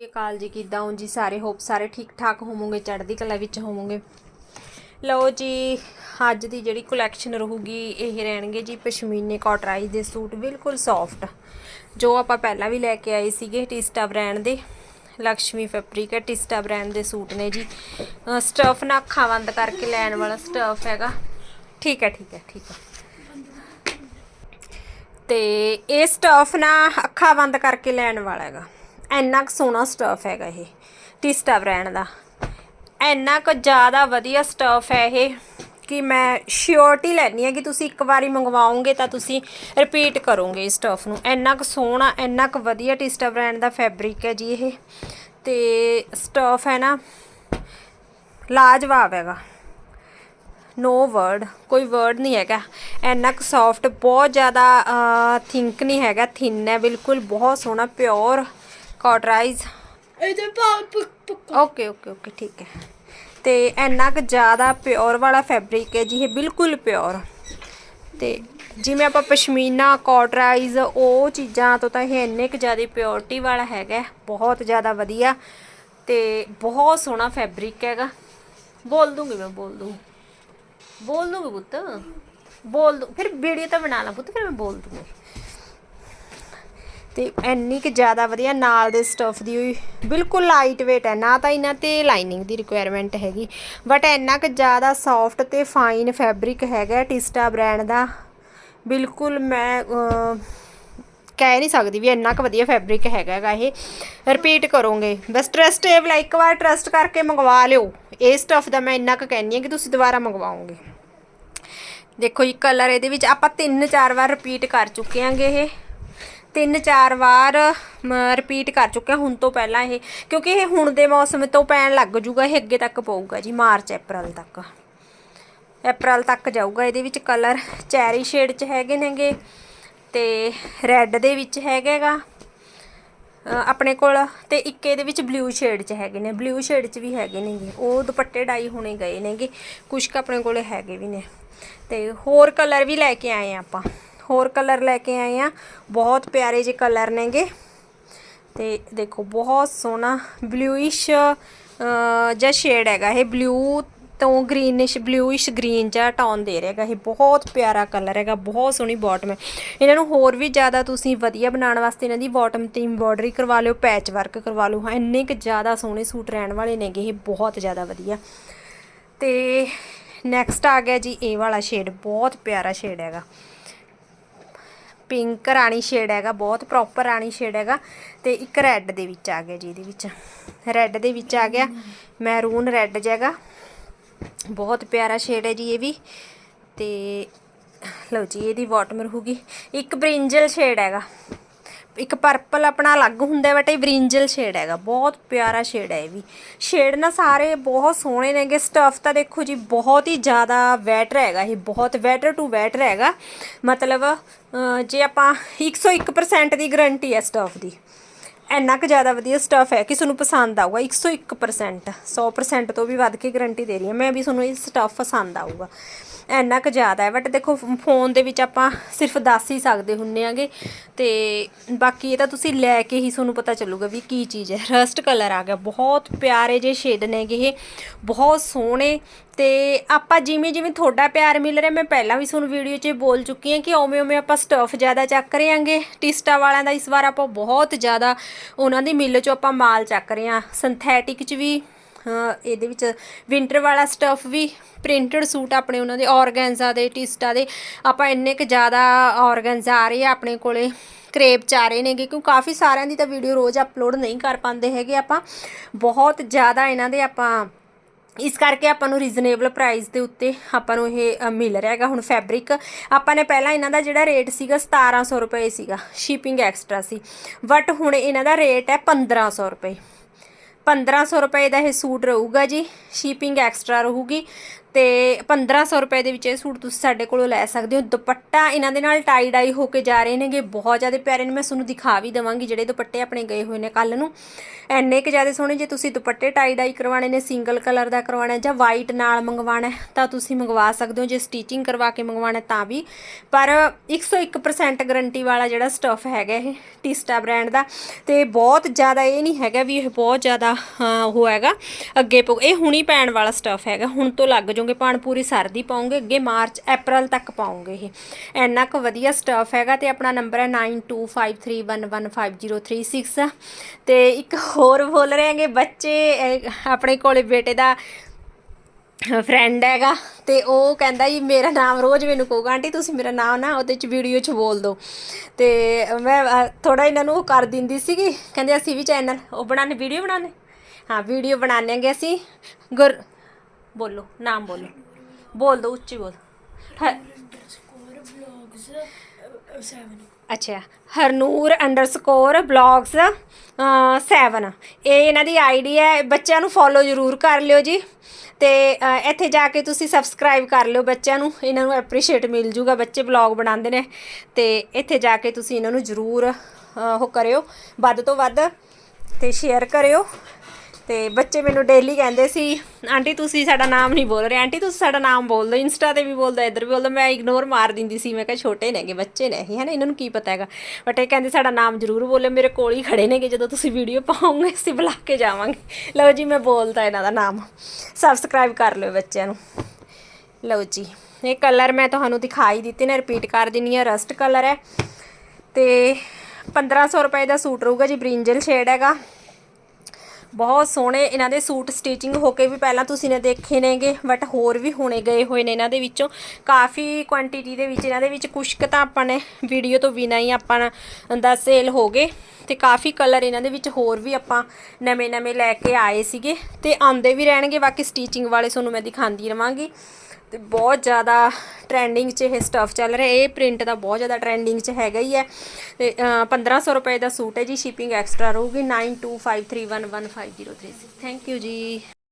ਇਹ ਕਾਲ ਜੀ, ਕਿਦਾਂ ਹੋ ਜੀ? ਸਾਰੇ ਹੋਪ ਸਾਰੇ ਠੀਕ ਠਾਕ ਹੋਵੋਗੇ, ਚੜ੍ਹਦੀ ਕਲਾ ਵਿੱਚ ਹੋਵੋਗੇ? ਲਓ ਜੀ, ਅੱਜ ਦੀ ਜਿਹੜੀ ਕਲੈਕਸ਼ਨ ਰਹੂਗੀ ਇਹ ਰਹਿਣਗੇ ਜੀ ਪਸ਼ਮੀਨੇ ਕਾਟਰਾਈ ਦੇ ਸੂਟ, ਬਿਲਕੁਲ ਸੌਫਟ ਜੋ ਆਪਾਂ ਪਹਿਲਾਂ ਵੀ ਲੈ ਕੇ ਆਏ ਸੀਗੇ ਟਿਸਟਾ ਬ੍ਰਾਂਡ ਦੇ ਲక్ష్ਮੀ ਫੈਬਰਿਕ ਹੈ ਟਿਸਟਾ ਬ੍ਰਾਂਡ ਦੇ ਸੂਟ ਨੇ ਜੀ। ਸਟਫ ਨਾ ਅੱਖਾਂ ਬੰਦ ਕਰਕੇ ਲੈਣ ਵਾਲਾ ਸਟਫ ਹੈਗਾ। ਠੀਕ ਹੈ ਠੀਕ ਹੈ ਠੀਕ ਹੈ। ਤੇ ਇਹ ਸਟਫ ਨਾ ਅੱਖਾਂ ਬੰਦ ਕਰਕੇ ਲੈਣ ਵਾਲਾ ਹੈਗਾ। ਇੰਨਾ ਕੁ ਸੋਹਣਾ ਸਟਫ ਹੈਗਾ ਇਹ, ਟਿਸਟਾ ਬ੍ਰਾਂਡ ਦਾ। ਇੰਨਾ ਕੁ ਜ਼ਿਆਦਾ ਵਧੀਆ ਸਟਫ ਹੈ ਇਹ ਕਿ ਮੈਂ ਸ਼ਿਓਰਟੀ ਲੈਣੀ ਹੈ ਕਿ ਤੁਸੀਂ ਇੱਕ ਵਾਰੀ ਮੰਗਵਾਓਗੇ ਤਾਂ ਤੁਸੀਂ ਰਿਪੀਟ ਕਰੋਗੇ ਇਸ ਸਟਫ ਨੂੰ। ਇੰਨਾ ਕੁ ਸੋਹਣਾ, ਇੰਨਾ ਕੁ ਵਧੀਆ ਟਿਸਟਾ ਬ੍ਰਾਂਡ ਦਾ ਫੈਬਰਿਕ ਹੈ ਜੀ ਇਹ। ਤੇ ਸਟਫ ਹੈ ਨਾ, ਲਾਜਵਾਬ ਹੈਗਾ। ਨੋ ਵਰਡ ਕੋਈ ਵਰਡ ਨਹੀਂ ਹੈਗਾ। ਇੰਨਾ ਕੁ ਸੌਫਟ ਬਹੁਤ ਜ਼ਿਆਦਾ ਥਿੰਕ ਨਹੀਂ ਹੈਗਾ। ਥਿਨ ਹੈ, ਬਿਲਕੁਲ ਬਹੁਤ ਸੋਹਣਾ ਪਿਓਰ ਕਾਟਰਾਈਜ਼ ਇਹਦੇ ਭਾਵ ਪੱਕਾ। ਓਕੇ ਓਕੇ ਓਕੇ ਠੀਕ ਹੈ। ਤੇ ਇੰਨਾ ਕੁ ਜ਼ਿਆਦਾ ਪਿਓਰ ਵਾਲਾ ਫੈਬਰਿਕ ਹੈ ਜੀ ਇਹ ਬਿਲਕੁਲ ਪਿਓਰ ਤੇ ਜਿਵੇਂ ਆਪਾਂ ਪਸ਼ਮੀਨਾ ਕਾਟਰਾਈਜ਼ ਉਹ ਚੀਜ਼ਾਂ ਤੋਂ ਤਾਂ ਇਹ ਇੰਨੇ ਕੁ ਜ਼ਿਆਦਾ ਪਿਓਰਿਟੀ ਵਾਲਾ ਹੈਗਾ ਬਹੁਤ ਜ਼ਿਆਦਾ ਵਧੀਆ। ਤੇ ਬਹੁਤ ਸੋਹਣਾ ਫੈਬਰਿਕ ਹੈਗਾ। ਬੋਲ ਦੂੰਗੀ ਮੈਂ ਬੋਲ ਦੂੰ। ਬੋਲ ਦੂੰਗੀ ਪੁੱਤ। ਬੋਲ ਦੂੰ। ਫਿਰ ਵੀਡੀਓ ਤਾਂ ਬਣਾ ਲਾ ਪੁੱਤ ਫਿਰ ਮੈਂ ਬੋਲ ਦੂੰਗੀ। ਤੇ ਇੰਨੀ ਕਿ ਜ਼ਿਆਦਾ ਵਧੀਆ ਨਾਲ ਦੇ ਸਟਫ ਦੀ ਹੋਈ। ਬਿਲਕੁਲ ਲਾਈਟ weight ਹੈ, ਨਾ ਤਾਂ ਇਹਨਾਂ ਤੇ ਲਾਈਨਿੰਗ ਦੀ ਰਿਕੁਆਇਰਮੈਂਟ ਹੈਗੀ। ਬਟ ਇੰਨਾ ਕਿ ਜ਼ਿਆਦਾ ਸੌਫਟ ਤੇ ਫਾਈਨ ਫੈਬਰਿਕ ਹੈਗਾ ਟਿਸਟਾ ਬ੍ਰਾਂਡ ਦਾ। ਬਿਲਕੁਲ ਮੈਂ ਕਹਿ ਨਹੀਂ ਸਕਦੀ ਵੀ ਇੰਨਾ ਕੁ ਵਧੀਆ ਫੈਬਰਿਕ ਹੈਗਾ ਹੈਗਾ ਇਹ। ਰਿਪੀਟ ਕਰੋਗੇ। ਬਸ ਟਰਸਟੇਬਲ ਇੱਕ ਵਾਰ ਟਰਸਟ ਕਰਕੇ ਮੰਗਵਾ ਲਿਓ। ਇਹ ਸਟਫ ਦਾ ਮੈਂ ਇੰਨਾ ਕੁ ਕਹਿੰਨੀ ਆ ਕਿ ਤੁਸੀਂ ਦੁਬਾਰਾ ਮੰਗਵਾਓਗੇ। ਦੇਖੋ ਜੀ ਕਲਰ ਇਹਦੇ ਵਿੱਚ ਆਪਾਂ ਤਿੰਨ ਚਾਰ ਵਾਰ ਰਿਪੀਟ ਕਰ ਚੁੱਕੇ ਆਂਗੇ ਇਹ। ਤਿੰਨ ਚਾਰ ਵਾਰ ਰਿਪੀਟ ਕਰ ਚੁੱਕਿਆ ਹੁਣ ਤੋਂ ਪਹਿਲਾਂ ਇਹ, ਕਿਉਂਕਿ ਇਹ ਹੁਣ ਦੇ ਮੌਸਮ ਤੋਂ ਪੈਣ ਲੱਗ ਜੂਗਾ, ਇਹ ਅੱਗੇ ਤੱਕ ਪਊਗਾ ਜੀ, ਮਾਰਚ ਅਪ੍ਰੈਲ ਤੱਕ। ਅਪ੍ਰੈਲ ਤੱਕ ਜਾਊਗਾ, ਇਹਦੇ ਵਿੱਚ ਕਲਰ ਚੈਰੀ ਸ਼ੇਡ ਚ ਹੈਗੇ ਨੇਗੇ ਤੇ ਰੈੱਡ ਦੇ ਵਿੱਚ ਹੈਗਾਗਾ ਆਪਣੇ ਕੋਲ ਤੇ ਇੱਕ ਇਹਦੇ ਵਿੱਚ ਬਲੂ ਸ਼ੇਡ ਚ ਹੈਗੇ ਨੇ ਬਲੂ ਸ਼ੇਡ ਚ ਵੀ ਹੈਗੇ ਨੇਗੇ। ਉਹ ਦੁਪੱਟੇ ਡਾਈ ਹੋਣੇ ਗਏ ਨੇਗੇ ਕੁਝ ਕੁ ਆਪਣੇ ਕੋਲੇ ਹੈਗੇ ਵੀ ਨੇ। ਤੇ ਹੋਰ ਕਲਰ ਵੀ ਲੈ ਕੇ ਆਏ ਆ ਆਪਾਂ। ਹੋਰ ਕਲਰ ਲੈ ਕੇ ਆਏ ਆ। ਬਹੁਤ ਪਿਆਰੇ ਜਿਹੇ ਕਲਰ ਨੇਗੇ। ਤੇ ਦੇਖੋ, ਬਹੁਤ ਸੋਹਣਾ ਬਲੂਇਸ਼ ਜਿਹਾ ਸ਼ੇਡ ਹੈਗਾ ਇਹ। ਬਲੂ ਤੋਂ ਗ੍ਰੀਨਿਸ਼ ਬਲੂਇਸ਼ ਗ੍ਰੀਨ ਜਿਹਾ ਟੋਨ ਦੇ ਰਿਹਾ ਹੈਗਾ ਇਹ। ਬਹੁਤ ਪਿਆਰਾ ਕਲਰ ਹੈਗਾ, ਬਹੁਤ ਸੋਹਣੀ ਬਾਟਮ ਹੈ। ਇਹਨਾਂ ਨੂੰ ਹੋਰ ਵੀ ਜ਼ਿਆਦਾ ਤੁਸੀਂ ਵਧੀਆ ਬਣਾਉਣ ਵਾਸਤੇ ਇਹਨਾਂ ਦੀ ਬਾਟਮ ਤੇ ਐਮਬੋਡਰੀ ਕਰਵਾ ਲਿਓ ਪੈਚ ਵਰਕ ਕਰਵਾ ਲਓ। ਹਾਂ, ਇੰਨੇ ਕੁ ਜ਼ਿਆਦਾ ਸੋਹਣੇ ਸੂਟ ਰਹਿਣ ਵਾਲੇ ਨੇਗੇ ਇਹ, ਬਹੁਤ ਜ਼ਿਆਦਾ ਵਧੀਆ। ਤੇ ਨੈਕਸਟ ਆ ਗਿਆ ਜੀ ਇਹ ਵਾਲਾ ਸ਼ੇਡ ਬਹੁਤ ਪਿਆਰਾ ਸ਼ੇਡ ਹੈਗਾ। ਪਿੰਕ ਰਾਣੀ ਸ਼ੇਡ ਹੈਗਾ, ਬਹੁਤ ਪ੍ਰੋਪਰ ਰਾਣੀ ਸ਼ੇਡ ਹੈਗਾ ਤੇ ਇੱਕ ਰੈੱਡ ਦੇ ਵਿੱਚ ਆ ਗਿਆ ਜੀ ਇਹਦੇ ਵਿੱਚ। ਰੈੱਡ ਦੇ ਵਿੱਚ ਆ ਗਿਆ, ਮੈਰੂਨ ਰੈੱਡ ਜੈਗਾ ਬਹੁਤ ਪਿਆਰਾ ਸ਼ੇਡ ਹੈ ਜੀ ਇਹ ਵੀ। ਤੇ ਲਓ ਜੀ, ਇਹਦੀ ਬਾਟਮ ਰਹੂਗੀ। ਇੱਕ ਬ੍ਰਿੰਜਲ ਸ਼ੇਡ ਹੈਗਾ। ਇੱਕ ਪਰਪਲ ਆਪਣਾ ਅਲੱਗ ਹੁੰਦਾ ਬਟ ਇਹ ਬ੍ਰਿੰਜਲ ਸ਼ੇਡ ਹੈਗਾ, ਬਹੁਤ ਪਿਆਰਾ ਸ਼ੇਡ ਹੈ ਇਹ ਵੀ। ਸ਼ੇਡ ਨਾ ਸਾਰੇ ਬਹੁਤ ਸੋਹਣੇ ਨੇਗੇ ਸਟਫ ਤਾਂ ਦੇਖੋ ਜੀ ਬਹੁਤ ਹੀ ਜ਼ਿਆਦਾ ਵੈਟਰ ਹੈਗਾ ਇਹ, ਬਹੁਤ ਵੈਟਰ ਟੂ ਵੈਟਰ ਹੈਗਾ। ਮਤਲਬ ਜੇ ਆਪਾਂ 101% ਦੀ ਗਾਰੰਟੀ ਹੈ ਸਟਫ ਦੀ। ਇੰਨਾ ਕੁ ਜ਼ਿਆਦਾ ਵਧੀਆ ਸਟਫ ਹੈ ਕਿ ਤੁਹਾਨੂੰ ਪਸੰਦ ਆਊਗਾ 101% 100% ਤੋਂ ਵੀ ਵੱਧ ਕੇ ਗਾਰੰਟੀ ਦੇ ਰਹੀ ਹਾਂ ਮੈਂ ਵੀ ਤੁਹਾਨੂੰ ਇਹ ਸਟਫ ਪਸੰਦ ਆਊਗਾ। ਇੰਨਾ ਕੁ ਜ਼ਿਆਦਾ ਹੈ ਬਟ ਦੇਖੋ ਫੋਨ ਦੇ ਵਿੱਚ ਆਪਾਂ ਸਿਰਫ ਦੱਸ ਹੀ ਸਕਦੇ ਹੁੰਨੇ ਆਗੇ ਤੇ ਬਾਕੀ ਇਹ ਤਾਂ ਤੁਸੀਂ ਲੈ ਕੇ ਹੀ ਤੁਹਾਨੂੰ ਪਤਾ ਚੱਲੂਗਾ ਵੀ ਕੀ ਚੀਜ਼ ਹੈ। ਰਸਟ ਕਲਰ ਆ ਗਿਆ, ਬਹੁਤ ਪਿਆਰੇ ਜਿਹੇ ਸ਼ੇਡ ਨੇਗੇ ਇਹ, ਬਹੁਤ ਸੋਹਣੇ ਤੇ ਆਪਾਂ ਜਿਵੇਂ ਜਿਵੇਂ ਤੁਹਾਡਾ ਪਿਆਰ ਮਿਲ ਰਿਹਾ, ਮੈਂ ਪਹਿਲਾਂ ਵੀ ਤੁਹਾਨੂੰ ਵੀਡੀਓ 'ਚ ਬੋਲ ਚੁੱਕੀ ਹਾਂ ਕਿ ਓਵੇਂ ਓਵੇਂ ਆਪਾਂ ਸਟਫ ਜ਼ਿਆਦਾ ਚੱਕ ਰਹੇ ਆਂਗੇ ਟਿਸਟਾ ਵਾਲਿਆਂ ਦਾ ਇਸ ਵਾਰ ਆਪਾਂ ਬਹੁਤ ਜ਼ਿਆਦਾ ਉਹਨਾਂ ਦੀ ਮਿਲ 'ਚੋਂ ਆਪਾਂ ਮਾਲ ਚੱਕ ਰਹੇ ਹਾਂ। ਸਿੰਥੈਟਿਕ 'ਚ ਵੀ ਇਹਦੇ ਵਿੱਚ ਵਿੰਟਰ ਵਾਲਾ ਸਟਫ ਵੀ ਪ੍ਰਿੰਟਡ ਸੂਟ ਆਪਣੇ ਉਹਨਾਂ ਦੇ ਔਰਗੈਂਜ਼ਾ ਦੇ, ਟਿਸਟਾ ਦੇ। ਆਪਾਂ ਇੰਨੇ ਕੁ ਜ਼ਿਆਦਾ ਔਰਗੈਂਜ਼ਾ ਆ ਰਹੇ ਆ ਆਪਣੇ ਕੋਲੇ ਕਰੇਪ ਚ ਆ ਰਹੇ ਨੇਗੇ, ਕਿਉਂ ਕਾਫੀ ਸਾਰਿਆਂ ਦੀ ਤਾਂ ਵੀਡੀਓ ਰੋਜ਼ ਅਪਲੋਡ ਨਹੀਂ ਕਰ ਪਾਉਂਦੇ ਹੈਗੇ ਆਪਾਂ। ਬਹੁਤ ਜ਼ਿਆਦਾ ਇਹਨਾਂ ਦੇ ਆਪਾਂ ਇਸ ਕਰਕੇ ਆਪਾਂ ਨੂੰ ਰੀਜ਼ਨੇਬਲ ਪ੍ਰਾਈਸ ਦੇ ਉੱਤੇ ਆਪਾਂ ਨੂੰ ਇਹ ਮਿਲ ਰਿਹਾ ਹੈਗਾ ਹੁਣ ਫੈਬਰਿਕ ਆਪਾਂ ਨੇ ਪਹਿਲਾਂ ਇਹਨਾਂ ਦਾ ਜਿਹੜਾ ਰੇਟ ਸੀਗਾ 1700 ਰੁਪਏ ਸੀਗਾ ਸ਼ਿਪਿੰਗ ਐਕਸਟਰਾ ਸੀ। ਬਟ ਹੁਣ ਇਹਨਾਂ ਦਾ ਰੇਟ ਹੈ 1500 ਰੁਪਏ। 1500 ਰੁਪਏ ਦਾ ਇਹ ਸੂਟ ਰਹੂਗਾ ਜੀ ਸ਼ਿਪਿੰਗ ਐਕਸਟਰਾ ਰਹੂਗੀ। ਤੇ 1500 ਰੁਪਏ ਦੇ ਵਿੱਚ ਇਹ ਸੂਟ ਤੁਸੀਂ ਸਾਡੇ ਕੋਲੋਂ ਲੈ ਸਕਦੇ ਹੋ। ਦੁਪੱਟਾ ਇਹਨਾਂ ਦੇ ਨਾਲ ਟਾਈ ਡਾਈ ਹੋ ਕੇ ਜਾ ਰਹੇ ਨੇਗੇ। ਬਹੁਤ ਜ਼ਿਆਦਾ ਪਿਆਰੇ ਨੇ। ਮੈਂ ਤੁਹਾਨੂੰ ਦਿਖਾ ਵੀ ਦਵਾਂਗੀ ਜਿਹੜੇ ਦੁਪੱਟੇ ਆਪਣੇ ਗਏ ਹੋਏ ਨੇ ਕੱਲ ਨੂੰ। ਐਨੇ ਕਿ ਜ਼ਿਆਦਾ ਸੋਹਣੇ ਜੇ ਤੁਸੀਂ ਦੁਪੱਟੇ ਟਾਈ ਡਾਈ ਕਰਵਾਣੇ ਨੇ ਸਿੰਗਲ ਕਲਰ ਦਾ ਕਰਵਾਉਣਾ ਜਾਂ ਵਾਈਟ ਨਾਲ ਮੰਗਵਾਉਣਾ ਤਾਂ ਤੁਸੀਂ ਮੰਗਵਾ ਸਕਦੇ ਹੋ। ਜੇ ਸਟੀਚਿੰਗ ਕਰਵਾ ਕੇ ਮੰਗਵਾਉਣਾ ਤਾਂ ਵੀ। ਪਰ 101% ਗਰੰਟੀ ਵਾਲਾ ਜਿਹੜਾ ਸਟਫ ਹੈਗਾ ਇਹ ਟਿਸਟਾ ਬ੍ਰਾਂਡ ਦਾ। ਤੇ ਬਹੁਤ ਜ਼ਿਆਦਾ ਇਹ ਨਹੀਂ ਹੈਗਾ ਵੀ ਇਹ ਬਹੁਤ ਜ਼ਿਆਦਾ ਉਹ ਹੈਗਾ। ਅੱਗੇ ਪਊ ਇਹ ਹੁਣੀ ਪੈਣ ਵਾਲਾ ਸਟਫ ਹੈਗਾ। ਹੁਣ ਤੋਂ ਲੱਗ ਜਾਓਗੇ ਪਾਣ ਪੂਰੀ ਸਰਦੀ ਪਾਉਂਗੇ, ਅੱਗੇ ਮਾਰਚ ਅਪ੍ਰੈਲ ਤੱਕ ਪਾਉਂਗੇ ਇਹ। ਇੰਨਾ ਕੁ ਵਧੀਆ ਸਟਫ ਹੈਗਾ ਤੇ ਆਪਣਾ ਨੰਬਰ ਹੈ 9253115036 ਤੇ ਇੱਕ ਹੋਰ ਬੋਲ ਰਹੇ ਹੈਗੇ, ਬੱਚੇ ਆਪਣੇ ਕੋਲੇ ਬੇਟੇ ਦਾ ਫਰੈਂਡ ਹੈਗਾ ਤੇ ਉਹ ਕਹਿੰਦਾ ਜੀ, ਮੇਰਾ ਨਾਮ ਰੋਜ਼ ਮੈਨੂੰ ਕਹੂਗਾ, ਆਂਟੀ ਤੁਸੀਂ ਮੇਰਾ ਨਾਮ ਨਾ ਉਹਦੇ ਚ ਵੀਡੀਓ ਚ ਬੋਲ ਦਿਓ। ਤੇ ਮੈਂ ਥੋੜਾ ਇਹਨਾਂ ਨੂੰ ਉਹ ਕਰ ਦਿੰਦੀ ਸੀਗੀ, ਕਹਿੰਦੇ ਅਸੀਂ ਵੀ ਚੈਨਲ ਉਹ ਬਣਾਣੇ ਵੀਡੀਓ ਬਣਾਣੇ ਹਾਂ ਵੀਡੀਓ ਬਣਾਣੇਗੇ ਅਸੀਂ। ਗੁਰ ਬੋਲੋ, ਨਾਮ ਬੋਲੋ। ਬੋਲ ਦੋ, ਉੱਚੀ ਬੋਲ। ਹ- ਵਲੌਗਸ 7 ਅੱਛਾ, ਹਰਨੂਰ ਅੰਡਰਸਕੋਰ ਬਲੌਗਸ 7 ਇਹ ਇਹਨਾਂ ਦੀ ਆਈਡੀ ਹੈ, ਬੱਚਿਆਂ ਨੂੰ ਫੋਲੋ ਜ਼ਰੂਰ ਕਰ ਲਿਓ ਜੀ। ਤੇ ਇੱਥੇ ਜਾ ਕੇ ਤੁਸੀਂ ਸਬਸਕ੍ਰਾਈਬ ਕਰ ਲਿਓ ਬੱਚਿਆਂ ਨੂੰ। ਇਹਨਾਂ ਨੂੰ ਐਪਰੀਸ਼ੀਏਟ ਮਿਲ ਜੂਗਾ, ਬੱਚੇ ਬਲੌਗ ਬਣਾਉਂਦੇ ਨੇ। ਤੇ ਇੱਥੇ ਜਾ ਕੇ ਤੁਸੀਂ ਇਹਨਾਂ ਨੂੰ ਜ਼ਰੂਰ ਉਹ ਕਰਿਓ। ਵੱਧ ਤੋਂ ਵੱਧ ਤੇ ਸ਼ੇਅਰ ਕਰਿਓ। ਤੇ ਬੱਚੇ ਮੈਨੂੰ ਡੇਲੀ ਕਹਿੰਦੇ ਸੀ ਆਂਟੀ ਤੁਸੀਂ ਸਾਡਾ ਨਾਮ ਨਹੀਂ ਬੋਲ ਰਹੇ। ਆਂਟੀ ਤੁਸੀਂ ਸਾਡਾ ਨਾਮ ਬੋਲ ਦਿਓ। ਇੰਸਟਾ ਤੇ ਵੀ ਬੋਲਦਾ, ਇੱਧਰ ਵੀ ਬੋਲਦਾ। ਮੈਂ ਇਗਨੋਰ ਮਾਰ ਦਿੰਦੀ ਸੀ। ਮੈਂ ਕਿਹਾ, ਛੋਟੇ ਨੇਗੇ, ਬੱਚੇ ਨੇ ਹੈ ਨਾ ਇਹਨਾਂ ਨੂੰ ਕੀ ਪਤਾ ਹੈਗਾ? ਬਟ ਇਹ ਕਹਿੰਦੇ, ਸਾਡਾ ਨਾਮ ਜ਼ਰੂਰ ਬੋਲੇ ਮੇਰੇ ਕੋਲ ਹੀ ਖੜੇ ਨੇਗੇ। ਜਦੋਂ ਤੁਸੀਂ ਵੀਡੀਓ ਪਾਉਂਗੇ ਅਸੀਂ ਬੁਲਾ ਕੇ ਜਾਵਾਂਗੇ। ਲਓ ਜੀ, ਮੈਂ ਬੋਲਦਾ ਇਹਨਾਂ ਦਾ ਨਾਮ। ਸਬਸਕ੍ਰਾਈਬ ਕਰ ਲਿਓ ਬੱਚਿਆਂ ਨੂੰ। ਲਓ ਜੀ, ਇਹ ਕਲਰ ਮੈਂ ਤੁਹਾਨੂੰ ਦਿਖਾਈ ਦਿੱਤੇ ਨੇ। ਰਿਪੀਟ ਕਰ ਦਿੰਨੀ ਆ ਰਸਟ ਕਲਰ ਹੈ। ਤੇ 1500 ਰੁਪਏ ਦਾ ਸੂਟ ਰਹੂਗਾ ਜੀ ਬ੍ਰਿੰਜਲ ਸ਼ੇਡ ਹੈਗਾ। ਬਹੁਤ ਸੋਹਣੇ ਇਹਨਾਂ ਦੇ ਸੂਟ ਸਟਿਚਿੰਗ ਹੋ ਕੇ ਵੀ ਪਹਿਲਾਂ ਤੁਸੀਂ ਨੇ ਦੇਖੇ ਨੇਗੇ ਬਟ ਹੋਰ ਵੀ ਹੋਣੇ ਗਏ ਹੋਏ ਨੇ ਇਹਨਾਂ ਦੇ ਵਿੱਚੋਂ। ਕਾਫੀ ਕੁਆਂਟੀਟੀ ਦੇ ਵਿੱਚ ਇਹਨਾਂ ਦੇ ਵਿੱਚ ਕੁਛ ਤਾਂ ਆਪਾਂ ਨੇ ਵੀਡੀਓ ਤੋਂ ਬਿਨਾਂ ਹੀ ਆਪਾਂ ਦਾ ਸੇਲ ਹੋ ਗਏ ਤੇ ਕਾਫੀ ਕਲਰ ਇਹਨਾਂ ਦੇ ਵਿੱਚ ਹੋਰ ਵੀ ਆਪਾਂ ਨਵੇਂ ਨਵੇਂ ਲੈ ਕੇ ਆਏ ਸੀਗੇ ਤੇ ਆਉਂਦੇ ਵੀ ਰਹਿਣਗੇ, ਬਾਕੀ ਸਟੀਚਿੰਗ ਵਾਲੇ ਤੁਹਾਨੂੰ ਮੈਂ ਦਿਖਾਉਂਦੀ ਰਵਾਂਗੀ। ਤੇ ਬਹੁਤ ਜ਼ਿਆਦਾ ਟ੍ਰੈਂਡਿੰਗ 'ਚ ਇਹ ਸਟਫ ਚੱਲ ਰਿਹਾ। ਇਹ ਪ੍ਰਿੰਟ ਦਾ ਬਹੁਤ ਜ਼ਿਆਦਾ ਟ੍ਰੈਂਡਿੰਗ 'ਚ ਹੈਗਾ ਹੀ ਹੈ। ਤੇ ਅ, 1500 ਰੁਪਏ ਦਾ ਸੂਟ ਹੈ ਜੀ ਸ਼ਿਪਿੰਗ ਐਕਸਟਰਾ ਰਹੂਗੀ। 9253115036 ਥੈਂਕ ਯੂ ਜੀ।